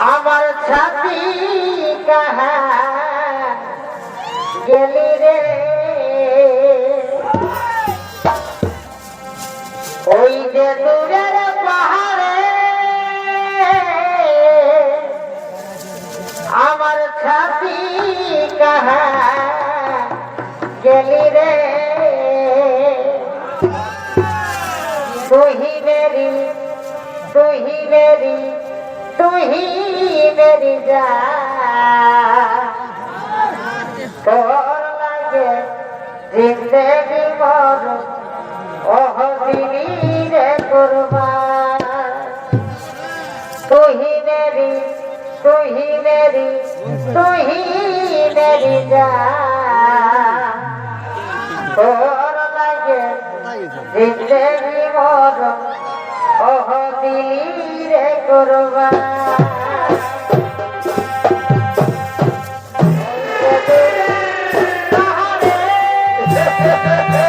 আমার সাথী কাহা গেলি রে? ওই যে দূরের পাহাড়ে আমার সাথী কাহা গেলি রে? তুই মেরি তুই মেরি তুহি যা তোর লাগে জিন্দগি মর ওহ দিবি তুহি মেরি তুহি মেরি তুহি মেরি যা লাগে জিন্দগি মর ওহ দিলি রে কুরবান। Yeah.